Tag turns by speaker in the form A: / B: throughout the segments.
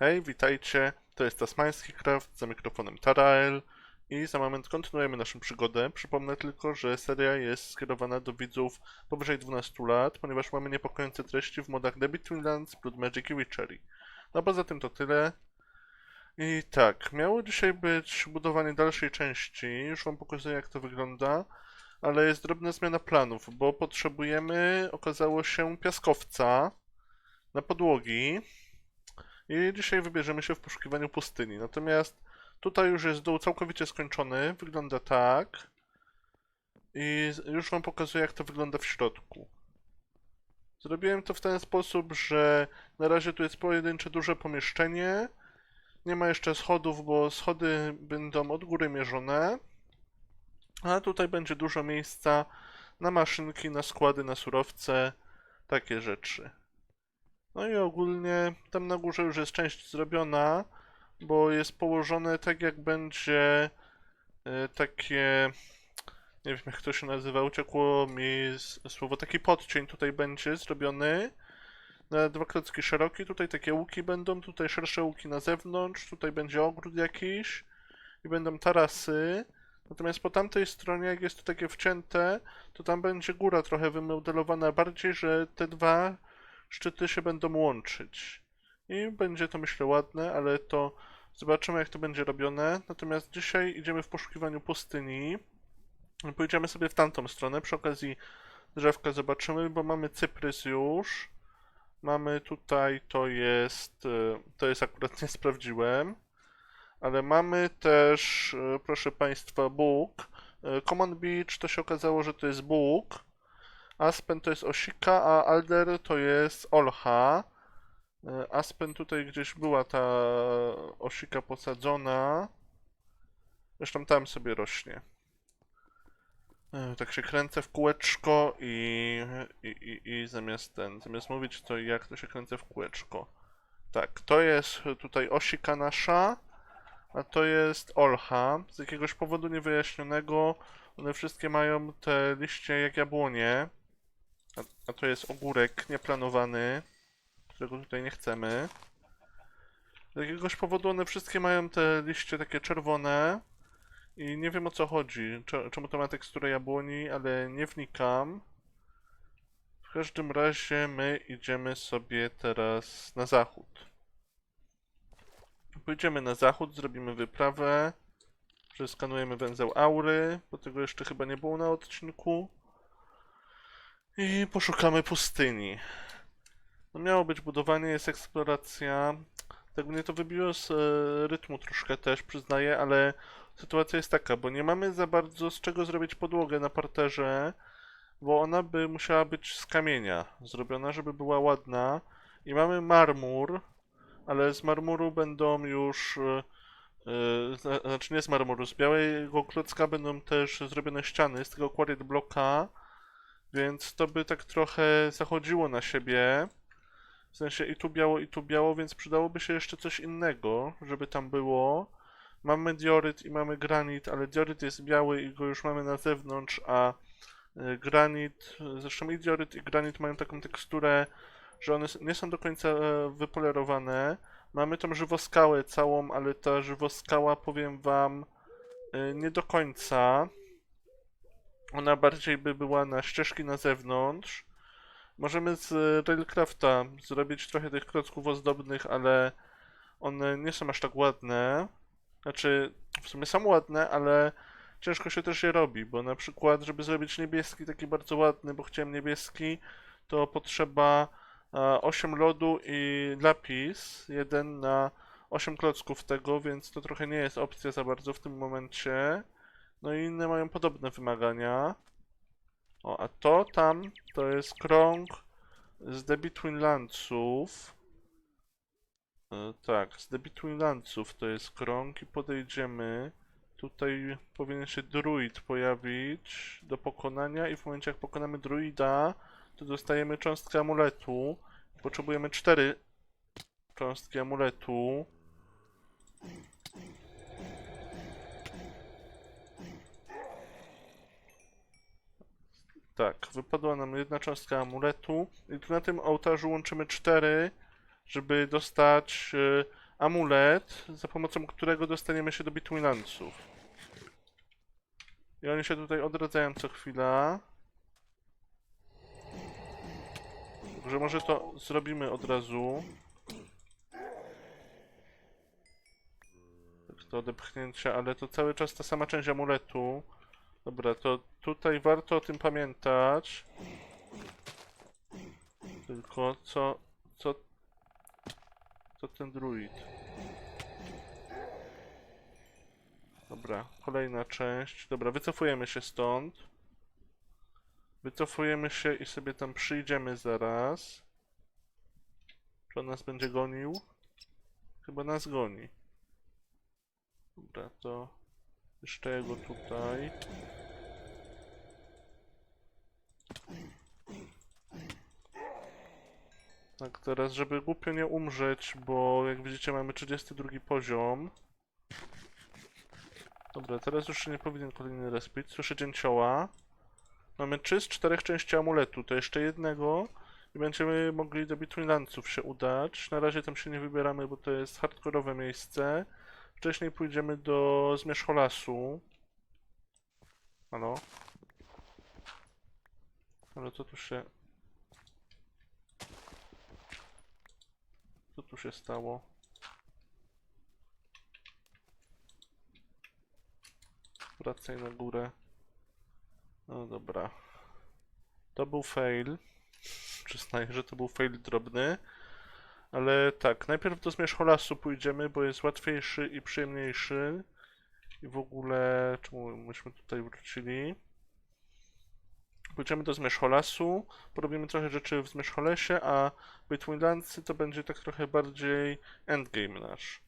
A: Hej, witajcie, to jest Tasmański Craft za mikrofonem Tarael i za moment kontynuujemy naszą przygodę. Przypomnę tylko, że seria jest skierowana do widzów powyżej 12 lat, ponieważ mamy niepokojące treści w modach The Between Lands, Blood Magic i Witchery. No poza tym to tyle. I tak, miało dzisiaj być budowanie dalszej części, już wam pokazuję jak to wygląda, ale jest drobna zmiana planów, bo potrzebujemy, okazało się, piaskowca na podłogi. I dzisiaj wybierzemy się w poszukiwaniu pustyni. Natomiast tutaj już jest dół całkowicie skończony. Wygląda tak. I już wam pokazuję, jak to wygląda w środku. Zrobiłem to w ten sposób, że na razie tu jest pojedyncze duże pomieszczenie. Nie ma jeszcze schodów, bo schody będą od góry mierzone. A tutaj będzie dużo miejsca na maszynki, na składy, na surowce, takie rzeczy. No i ogólnie tam na górze już jest część zrobiona, bo jest położone tak jak będzie e, takie, nie wiem jak to się nazywa, uciekło mi słowo, taki podcień tutaj będzie zrobiony na dwa klocki szerokie, tutaj takie łuki będą, tutaj szersze łuki na zewnątrz, tutaj będzie ogród jakiś i będą tarasy. Natomiast po tamtej stronie, jak jest to takie wcięte, to tam będzie góra trochę wymodelowana bardziej, że te dwa szczyty się będą łączyć. I będzie to myślę ładne, ale to zobaczymy jak to będzie robione. Natomiast dzisiaj idziemy w poszukiwaniu pustyni. Pójdziemy sobie w tamtą stronę. Przy okazji drzewka zobaczymy, bo mamy cyprys już. Mamy tutaj, to jest, e, to jest akurat nie sprawdziłem. Ale mamy też, e, proszę Państwa, Bóg. E, Common Beach to się okazało, że to jest Bóg. Aspen to jest Osika, a Alder to jest Olcha. E, Aspen tutaj gdzieś była ta Osika posadzona. Zresztą tam sobie rośnie. E, Tak się kręcę w kółeczko i, i, i, i zamiast ten, zamiast mówić to jak to się kręcę w kółeczko. Tak, to jest tutaj Osika nasza, a to jest Olcha. Z jakiegoś powodu niewyjaśnionego one wszystkie mają te liście jak jabłonie. A, a to jest ogórek nieplanowany, którego tutaj nie chcemy. Z jakiegoś powodu one wszystkie mają te liście takie czerwone i nie wiem o co chodzi. Cze- Czemu to ma teksturę jabłoni, ale nie wnikam. W każdym razie my idziemy sobie teraz na zachód. Pójdziemy na zachód, zrobimy wyprawę. Przeskanujemy węzeł aury, bo tego jeszcze chyba nie było na odcinku. I poszukamy pustyni. No miało być budowanie, jest eksploracja. Tak mnie to wybiło z e, rytmu troszkę też, przyznaję, ale sytuacja jest taka, bo nie mamy za bardzo z czego zrobić podłogę na parterze, bo ona by musiała być z kamienia zrobiona, żeby była ładna. I mamy marmur, ale z marmuru będą już... e, e, zna- znaczy nie z marmuru, z białego klocka będą też zrobione ściany z tego quarried blocka. Więc to by tak trochę zachodziło na siebie. W sensie i tu biało, i tu biało, więc przydałoby się jeszcze coś innego, żeby tam było. Mamy dioryt i mamy granit, ale dioryt jest biały i go już mamy na zewnątrz, a y, granit, zresztą i dioryt i granit mają taką teksturę, że one nie są do końca e, wypolerowane. Mamy tą żywoskałę całą, ale ta żywoskała, powiem wam, y, nie do końca. Ona bardziej by była na ścieżki na zewnątrz. Możemy z Railcrafta zrobić trochę tych klocków ozdobnych, ale one nie są aż tak ładne. Znaczy, w sumie są ładne, ale ciężko się też je robi, bo na przykład, żeby zrobić niebieski taki bardzo ładny, bo chciałem niebieski, to potrzeba e, 8 lodu i lapis, jeden na 8 klocków tego, więc to trochę nie jest opcja za bardzo w tym momencie. No i inne mają podobne wymagania. O, a to tam to jest krąg z The Between Landsów. E, tak, z The Between Landsów to jest krąg i podejdziemy. Tutaj powinien się druid pojawić do pokonania i w momencie jak pokonamy druida, to dostajemy cząstkę amuletu. Potrzebujemy cztery cząstki amuletu. Tak, wypadła nam jedna cząstka amuletu i tu na tym ołtarzu łączymy cztery, żeby dostać e, amulet, za pomocą którego dostaniemy się do Bitwinlanców. I oni się tutaj odradzają co chwila. Także może to zrobimy od razu. Tak to odepchnięcia, ale to cały czas ta sama część amuletu. Dobra, to tutaj warto o tym pamiętać. Tylko co, co, co ten druid? Dobra, kolejna część. Dobra, wycofujemy się stąd. Wycofujemy się i sobie tam przyjdziemy zaraz. Czy on nas będzie gonił? Chyba nas goni. Dobra, to jeszcze jego tutaj. Tak, teraz, żeby głupio nie umrzeć, bo jak widzicie mamy 32 poziom. Dobra, teraz już nie powinien kolejny respić. Słyszę dzięcioła. Mamy 3 z 4 części amuletu, to jeszcze jednego i będziemy mogli do Bitwinlanców się udać. Na razie tam się nie wybieramy, bo to jest hardkorowe miejsce. Wcześniej pójdziemy do Zmierzcholasu. Halo? Ale co tu się... Co tu się stało? Wracaj na górę. No dobra. To był fail. Przyznaję, że to był fail drobny. Ale tak, najpierw do Zmierzcholasu pójdziemy, bo jest łatwiejszy i przyjemniejszy. I w ogóle, czemu myśmy tutaj wrócili? Pójdziemy do Zmierzcholasu, porobimy trochę rzeczy w Zmierzcholesie, a Bitwinlandsy to będzie tak trochę bardziej endgame nasz.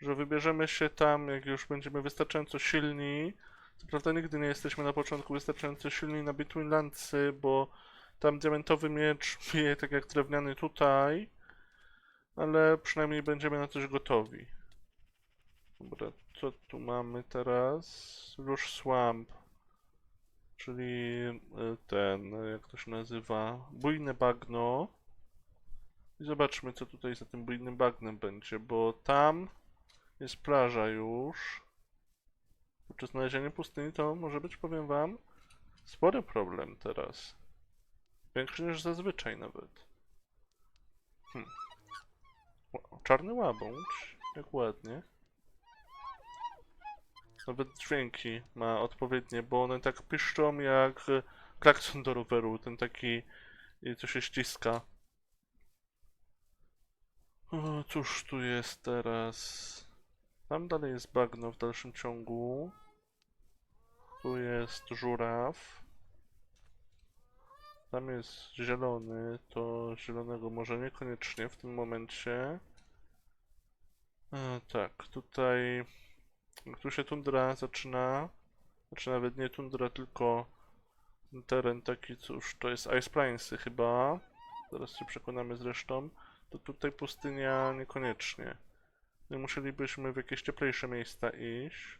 A: Że wybierzemy się tam, jak już będziemy wystarczająco silni. Co prawda nigdy nie jesteśmy na początku wystarczająco silni na Bitwinlandsy, bo tam diamentowy miecz bije tak jak drewniany tutaj. Ale przynajmniej będziemy na coś gotowi. Dobra, co tu mamy teraz? Rush Swamp. Czyli y, ten, jak to się nazywa? Bujne bagno. I zobaczmy, co tutaj za tym bujnym bagnem będzie, bo tam jest plaża już. Podczas znalezienia pustyni to może być, powiem wam, spory problem teraz. Większy niż zazwyczaj nawet. Hm. Czarny łabędź, jak ładnie. Nawet dźwięki ma odpowiednie, bo one tak piszczą jak klakson do roweru, ten taki, co się ściska. O, cóż tu jest teraz? Tam dalej jest bagno w dalszym ciągu. Tu jest żuraw. Tam jest zielony, to zielonego może niekoniecznie w tym momencie. E, tak, tutaj tu się tundra zaczyna, znaczy nawet nie tundra, tylko teren taki, cóż, to jest Ice Plains chyba. Zaraz się przekonamy zresztą. To tutaj pustynia niekoniecznie. My musielibyśmy w jakieś cieplejsze miejsca iść.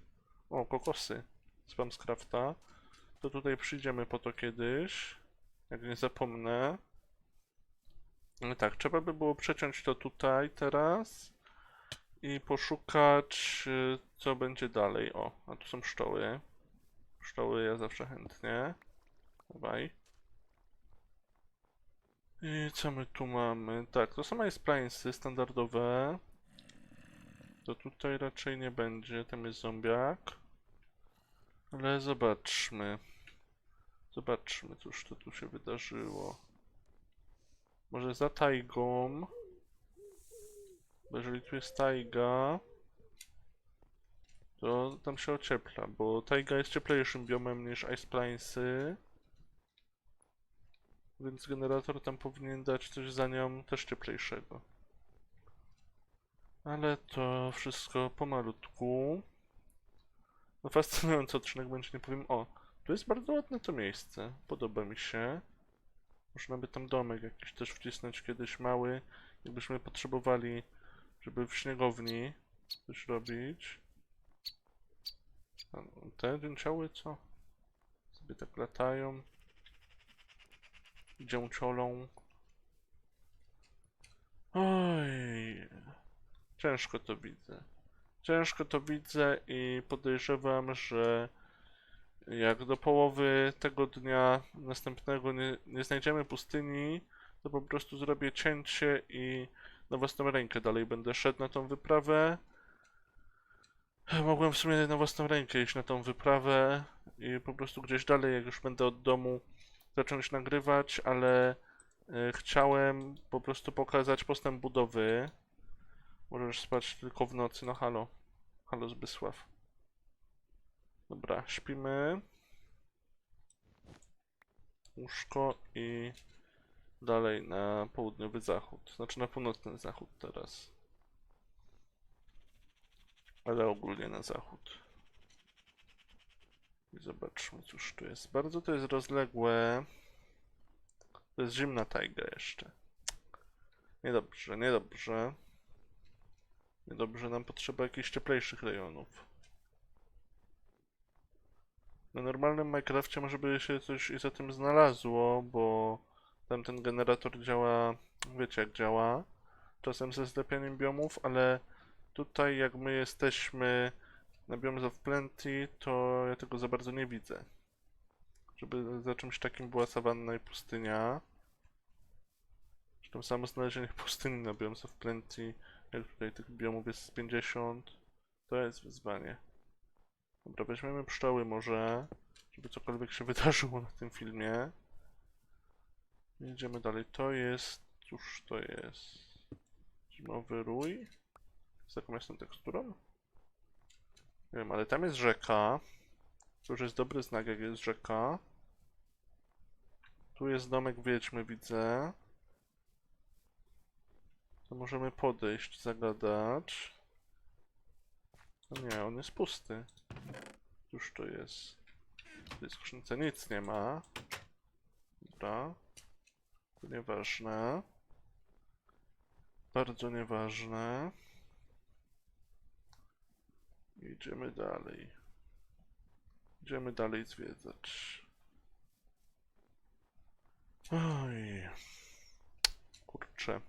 A: O, kokosy. Spam z crafta. To tutaj przyjdziemy po to kiedyś. Jak nie zapomnę. No tak, trzeba by było przeciąć to tutaj teraz. I poszukać, y, co będzie dalej. O, a tu są pszczoły. Pszczoły ja zawsze chętnie. Dawaj. I co my tu mamy? Tak, to są Ice Plainsy standardowe. To tutaj raczej nie będzie, tam jest zombiak. Ale zobaczmy. Zobaczmy, cóż to tu się wydarzyło. Może za tajgą. Bo jeżeli tu jest tajga, to tam się ociepla, bo tajga jest cieplejszym biomem niż Ice Plainsy. Więc generator tam powinien dać coś za nią też cieplejszego. Ale to wszystko pomalutku. No fascynujący odcinek będzie, nie powiem. O, tu jest bardzo ładne to miejsce. Podoba mi się. Można by tam domek jakiś też wcisnąć kiedyś mały, jakbyśmy potrzebowali, żeby w śniegowni coś robić. Te dzięcioły co? Sobie tak latają. Dzięciolą. Oj. Ciężko to widzę. Ciężko to widzę i podejrzewam, że jak do połowy tego dnia następnego nie, nie znajdziemy pustyni, to po prostu zrobię cięcie i na własną rękę dalej będę szedł na tą wyprawę. Mogłem w sumie na własną rękę iść na tą wyprawę i po prostu gdzieś dalej, jak już będę od domu, zacząć nagrywać, ale e, chciałem po prostu pokazać postęp budowy. Możesz spać tylko w nocy, no halo. Halo Zbysław. Dobra, śpimy. Łóżko i dalej na południowy zachód. Znaczy na północny zachód teraz. Ale ogólnie na zachód. I zobaczmy, cóż tu jest. Bardzo to jest rozległe. To jest zimna tajga jeszcze. Niedobrze, niedobrze. Niedobrze, nam potrzeba jakichś cieplejszych rejonów. Na normalnym Minecrafcie może by się coś za tym znalazło, bo tam ten generator działa, wiecie jak działa, czasem ze zlepianiem biomów, ale tutaj jak my jesteśmy na Biomes of Plenty, to ja tego za bardzo nie widzę. Żeby za czymś takim była sawanna i pustynia. Zresztą samo znalezienie pustyni na Biomes of Plenty, jak tutaj tych biomów jest z 50, to jest wyzwanie. Dobra, weźmiemy pszczoły może, żeby cokolwiek się wydarzyło na tym filmie. Jedziemy dalej. To jest... Cóż to jest? Zimowy rój? Z jaką jest tą teksturą? Nie wiem, ale tam jest rzeka. To już jest dobry znak, jak jest rzeka. Tu jest domek wiedźmy, widzę. To możemy podejść, zagadać. No nie, on jest pusty. Cóż to jest? W tej skrzynce nic nie ma. Dobra. To nieważne. Bardzo nieważne. Idziemy dalej. Idziemy dalej zwiedzać. Oj. Kurczę.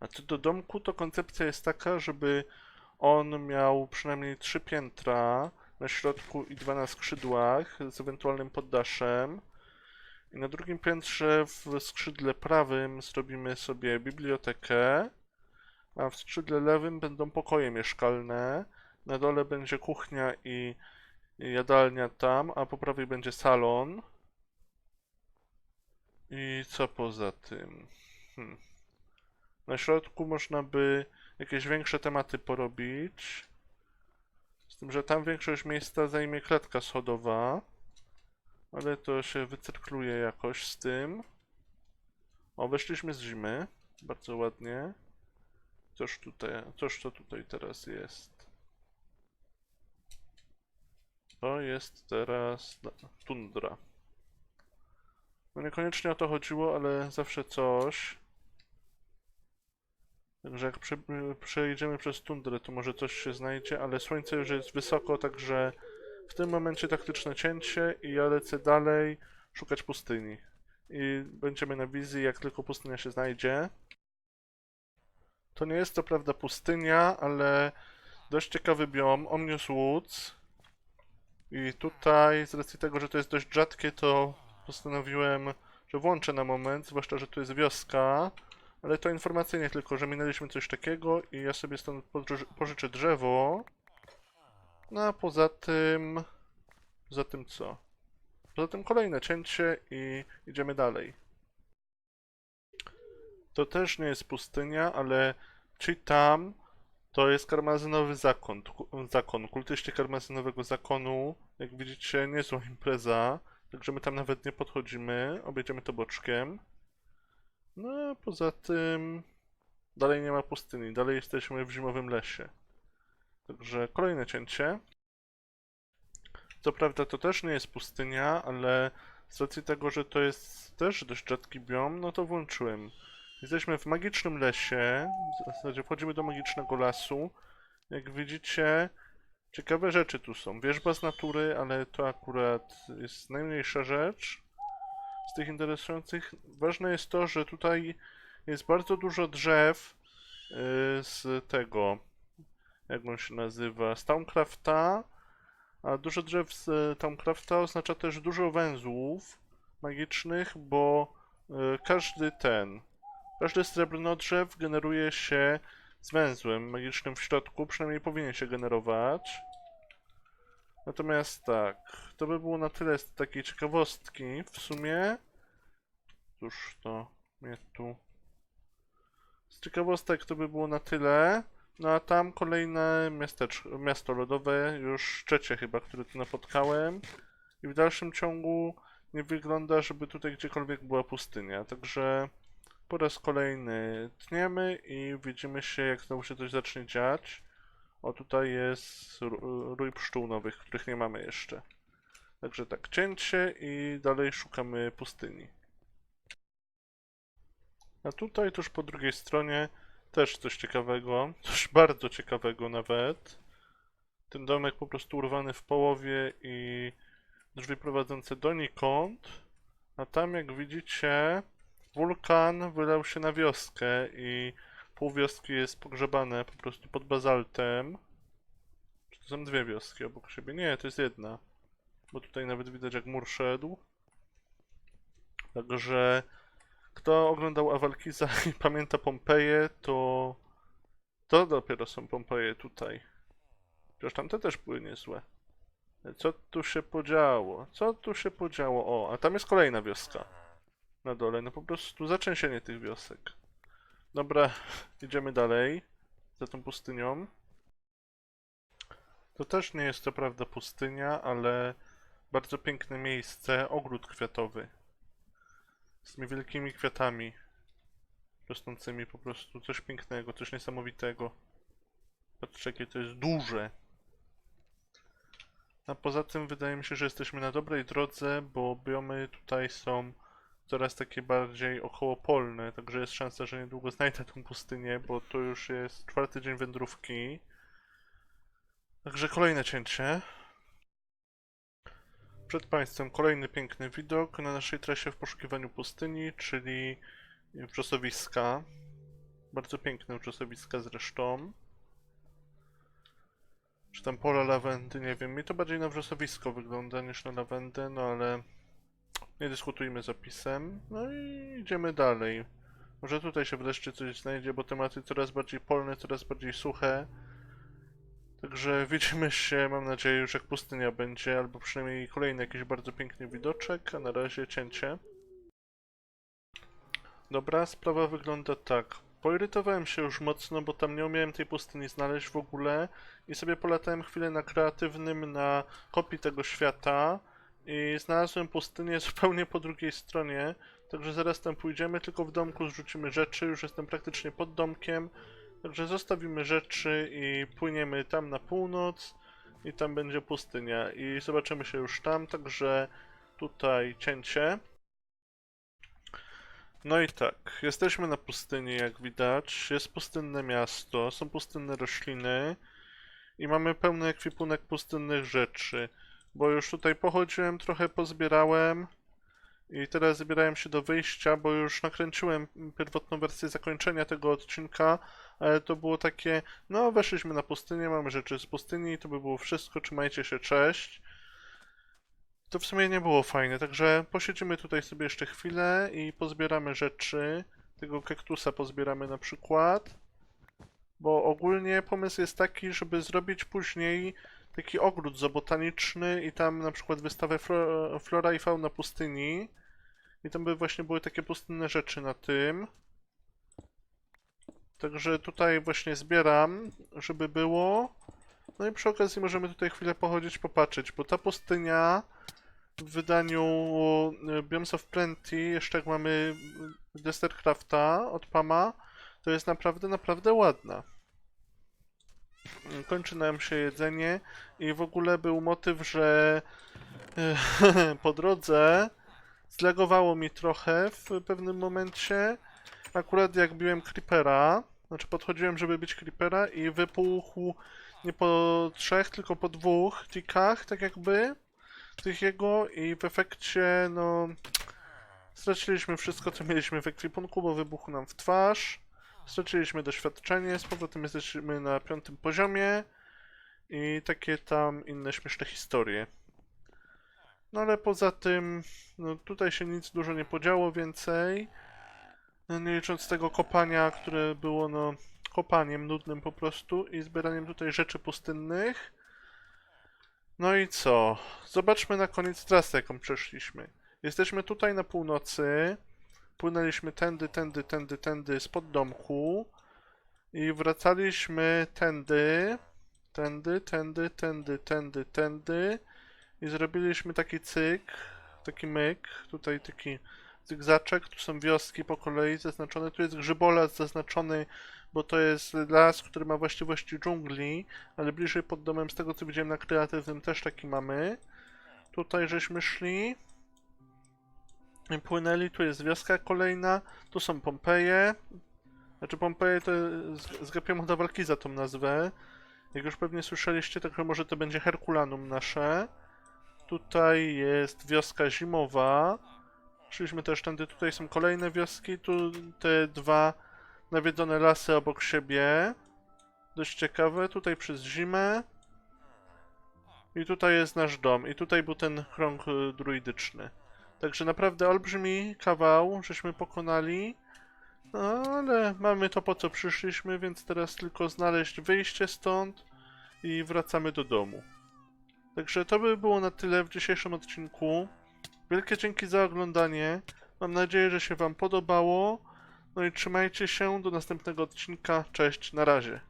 A: A co do domku, to koncepcja jest taka, żeby on miał przynajmniej trzy piętra na środku i dwa na skrzydłach z ewentualnym poddaszem. I na drugim piętrze w skrzydle prawym zrobimy sobie bibliotekę, a w skrzydle lewym będą pokoje mieszkalne. Na dole będzie kuchnia i jadalnia tam, a po prawej będzie salon. I co poza tym? Hmm. Na środku można by jakieś większe tematy porobić. Z tym, że tam większość miejsca zajmie klatka schodowa. Ale to się wycyrkluje jakoś z tym. O, weszliśmy z zimy. Bardzo ładnie. Coż tutaj, coż to tutaj teraz jest? To jest teraz tundra. No niekoniecznie o to chodziło, ale zawsze coś. Także jak prze, przejdziemy przez tundrę, to może coś się znajdzie, ale słońce już jest wysoko, także w tym momencie taktyczne cięcie i ja lecę dalej szukać pustyni. I będziemy na wizji, jak tylko pustynia się znajdzie. To nie jest to prawda pustynia, ale dość ciekawy biom, Omnius Woods. I tutaj, z racji tego, że to jest dość rzadkie, to postanowiłem, że włączę na moment, zwłaszcza, że tu jest wioska. Ale to informacyjnie tylko, że minęliśmy coś takiego i ja sobie stąd pożyczę drzewo. No a poza tym... Poza tym co? Poza tym kolejne cięcie i idziemy dalej. To też nie jest pustynia, ale Chitam to jest karmazynowy zakon. Zakon. Kultyści karmazynowego zakonu, jak widzicie, niezła impreza. Także my tam nawet nie podchodzimy, objedziemy to boczkiem. No a poza tym dalej nie ma pustyni, dalej jesteśmy w zimowym lesie. Także kolejne cięcie. Co prawda to też nie jest pustynia, ale z racji tego, że to jest też dość rzadki biom, no to włączyłem. Jesteśmy w magicznym lesie, w zasadzie wchodzimy do magicznego lasu. Jak widzicie, ciekawe rzeczy tu są. Wierzba z natury, ale to akurat jest najmniejsza rzecz z tych interesujących. Ważne jest to, że tutaj jest bardzo dużo drzew z tego, jak on się nazywa, z Towncrafta, a dużo drzew z e, Towncrafta oznacza też dużo węzłów magicznych, bo e, każdy ten, każdy srebrnodrzew generuje się z węzłem magicznym w środku, przynajmniej powinien się generować. Natomiast tak, to by było na tyle z takiej ciekawostki w sumie. Cóż to mnie tu. Z ciekawostek to by było na tyle. No a tam kolejne miastecz miasto lodowe, już trzecie chyba, które tu napotkałem. I w dalszym ciągu nie wygląda, żeby tutaj gdziekolwiek była pustynia. Także po raz kolejny tniemy i widzimy się, jak znowu się coś zacznie dziać. O, tutaj jest ró- rój pszczół nowych, których nie mamy jeszcze. Także tak, cięcie i dalej szukamy pustyni. A tutaj tuż po drugiej stronie też coś ciekawego, coś bardzo ciekawego nawet. Ten domek po prostu urwany w połowie i drzwi prowadzące donikąd. A tam jak widzicie wulkan wylał się na wioskę i pół wioski jest pogrzebane po prostu pod bazaltem. Czy to są dwie wioski obok siebie? Nie, to jest jedna. Bo tutaj nawet widać jak mur szedł. Także kto oglądał Awalkiza i pamięta Pompeję, to to dopiero są Pompeje tutaj. Chociaż tamte też były niezłe. Co tu się podziało? Co tu się podziało? O, a tam jest kolejna wioska. Na dole, no po prostu zaczęsienie tych wiosek. Dobra, idziemy dalej. Za tą pustynią. To też nie jest co prawda pustynia, ale bardzo piękne miejsce, ogród kwiatowy. Z tymi wielkimi kwiatami rosnącymi po prostu. Coś pięknego, coś niesamowitego. Patrzcie, jakie to jest duże. A poza tym wydaje mi się, że jesteśmy na dobrej drodze, bo biomy tutaj są coraz takie bardziej okołopolne, także jest szansa, że niedługo znajdę tą pustynię, bo to już jest czwarty dzień wędrówki. Także kolejne cięcie. Przed Państwem kolejny piękny widok na naszej trasie w poszukiwaniu pustyni, czyli wrzosowiska. Bardzo piękne wrzosowiska zresztą. Czy tam pola lawendy, nie wiem. Mi to bardziej na wrzosowisko wygląda niż na lawendę, no ale nie dyskutujmy z opisem. No i idziemy dalej. Może tutaj się wreszcie coś znajdzie, bo tematy coraz bardziej polne, coraz bardziej suche. Także widzimy się, mam nadzieję, już jak pustynia będzie, albo przynajmniej kolejny jakiś bardzo piękny widoczek, a na razie cięcie. Dobra, sprawa wygląda tak. Poirytowałem się już mocno, bo tam nie umiałem tej pustyni znaleźć w ogóle i sobie polatałem chwilę na kreatywnym, na kopii tego świata i znalazłem pustynię zupełnie po drugiej stronie, także zaraz tam pójdziemy, tylko w domku zrzucimy rzeczy, już jestem praktycznie pod domkiem, także zostawimy rzeczy i płyniemy tam na północ i tam będzie pustynia i zobaczymy się już tam, także tutaj cięcie. No i tak, jesteśmy na pustyni, jak widać. Jest pustynne miasto, są pustynne rośliny i mamy pełny ekwipunek pustynnych rzeczy. Bo już tutaj pochodziłem, trochę pozbierałem i teraz zbierałem się do wyjścia, bo już nakręciłem pierwotną wersję zakończenia tego odcinka, ale to było takie, no weszliśmy na pustynię, mamy rzeczy z pustyni i to by było wszystko, trzymajcie się, cześć. To w sumie nie było fajne, także posiedzimy tutaj sobie jeszcze chwilę i pozbieramy rzeczy. Tego kaktusa pozbieramy na przykład. Bo ogólnie pomysł jest taki, żeby zrobić później taki ogród zobotaniczny i tam na przykład wystawę flo flora i fauna pustyni. I tam by właśnie były takie pustynne rzeczy na tym. Także tutaj właśnie zbieram, żeby było. No i przy okazji możemy tutaj chwilę pochodzić, popatrzeć, bo ta pustynia w wydaniu y, Biomes of Plenty, jeszcze jak mamy Destercrafta od Pama, to jest naprawdę, naprawdę ładna. Kończy nam się jedzenie i w ogóle był motyw, że y, po drodze zlagowało mi trochę w pewnym momencie. Akurat jak biłem Creepera, znaczy podchodziłem, żeby być Creepera i wypuchł nie po trzech, tylko po dwóch tikach, tak jakby tych jego i w efekcie, no, straciliśmy wszystko, co mieliśmy w ekwipunku, bo wybuchł nam w twarz. Straciliśmy doświadczenie, z powrotem jesteśmy na piątym poziomie i takie tam inne śmieszne historie. No ale poza tym, no tutaj się nic dużo nie podziało więcej. No, nie licząc tego kopania, które było no kopaniem nudnym po prostu i zbieraniem tutaj rzeczy pustynnych. No i co? Zobaczmy na koniec trasę, jaką przeszliśmy. Jesteśmy tutaj na północy. Płynęliśmy tędy, tędy, tędy, tędy spod domku. I wracaliśmy tędy, tędy, tędy, tędy, tędy, tędy. I zrobiliśmy taki cyk, taki myk, tutaj taki zygzaczek, tu są wioski po kolei zaznaczone, tu jest grzybolas zaznaczony, bo to jest las, który ma właściwości dżungli, ale bliżej pod domem, z tego co widziałem na kreatywnym też taki mamy. Tutaj żeśmy szli. Płynęli, tu jest wioska kolejna, tu są Pompeje. Znaczy Pompeje to zgapiłem chyba walki za tą nazwę. Jak już pewnie słyszeliście, tak może to będzie Herkulanum nasze. Tutaj jest wioska zimowa. Szliśmy też tędy, tutaj są kolejne wioski, tu te dwa nawiedzone lasy obok siebie. Dość ciekawe, tutaj przez zimę. I tutaj jest nasz dom, i tutaj był ten krąg y, druidyczny. Także naprawdę olbrzymi kawał, żeśmy pokonali. No, ale mamy to po co przyszliśmy, więc teraz tylko znaleźć wyjście stąd i wracamy do domu. Także to by było na tyle w dzisiejszym odcinku. Wielkie dzięki za oglądanie. Mam nadzieję, że się Wam podobało. No i trzymajcie się do następnego odcinka. Cześć, na razie.